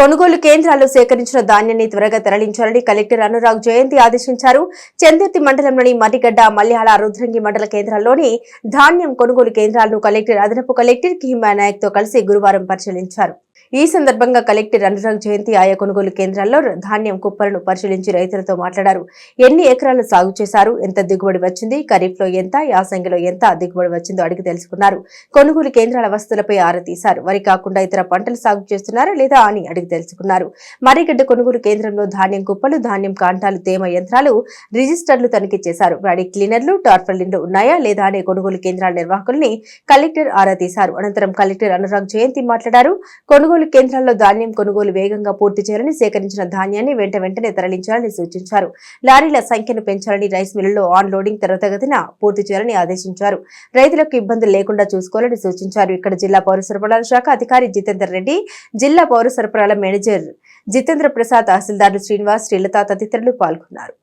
కొనుగోలు కేంద్రాల్లో సేకరించిన ధాన్యాన్ని త్వరగా తరలించాలని కలెక్టర్ అనురాగ్ జయంతి ఆదేశించారు. చందుర్తి మండలంలోని మర్రిగడ్డ మల్యాల రుద్రంగి మండల కేంద్రాల్లోని ధాన్యం కొనుగోలు కేంద్రాలను కలెక్టర్ అదనపు కలెక్టర్ కిహిమా నాయక్తో కలిసి గురువారం పరిశీలించారు. ఈ సందర్భంగా కలెక్టర్ అనురాగ్ జయంతి ఆయా కొనుగోలు కేంద్రాల్లో ధాన్యం కుప్పలను పరిశీలించి రైతులతో మాట్లాడారు. ఎన్ని ఎకరాలు సాగు చేశారు? ఎంత దిగుబడి వచ్చింది? ఖరీఫ్లో ఎంత? యాసంగిలో ఎంత దిగుబడి వచ్చిందో అడిగి తెలుసుకున్నారు. కొనుగోలు కేంద్రాల వస్తువులపై ఆరా తీశారు. వరి కాకుండా ఇతర పంటలు సాగు చేస్తున్నారా లేదా అని అడిగి తెలుసుకున్నారు. మర్రిగడ్డ కొనుగోలు కేంద్రంలో ధాన్యం కుప్పలు ధాన్యం కాంటాలు తేమ యంత్రాలు రిజిస్టర్లు తనిఖీ చేశారు. వాడి క్లీనర్లు టార్ఫలిన్లు ఉన్నాయా లేదా అనే కొనుగోలు కేంద్రాల నిర్వాహకుల్ని కలెక్టర్ ఆరా తీశారు. అనంతరం కలెక్టర్ అనురాగ్ జయంతి మాట్లాడారు. కొనుగోలు కొనుగోలు కేంద్రాల్లో ధాన్యం కొనుగోలు వేగంగా పూర్తి చేయాలని సేకరించిన ధాన్యాన్ని వెంట వెంటనే తరలించాలని సూచించారు. లారీల సంఖ్యను పెంచాలని రైస్ మిల్లుల్లో ఆన్ లోడింగ్ త్వరితగతిన పూర్తి చేయాలని ఆదేశించారు. రైతులకు ఇబ్బందులు లేకుండా చూసుకోవాలని సూచించారు. ఇక్కడ జిల్లా పౌర సరఫరాల శాఖ అధికారి జితేందర్ రెడ్డి జిల్లా పౌర సరఫరాల మేనేజర్ జితేంద్ర ప్రసాద్ తహసీల్దార్లు శ్రీనివాస్ శ్రీలత తదితరులు పాల్గొన్నారు.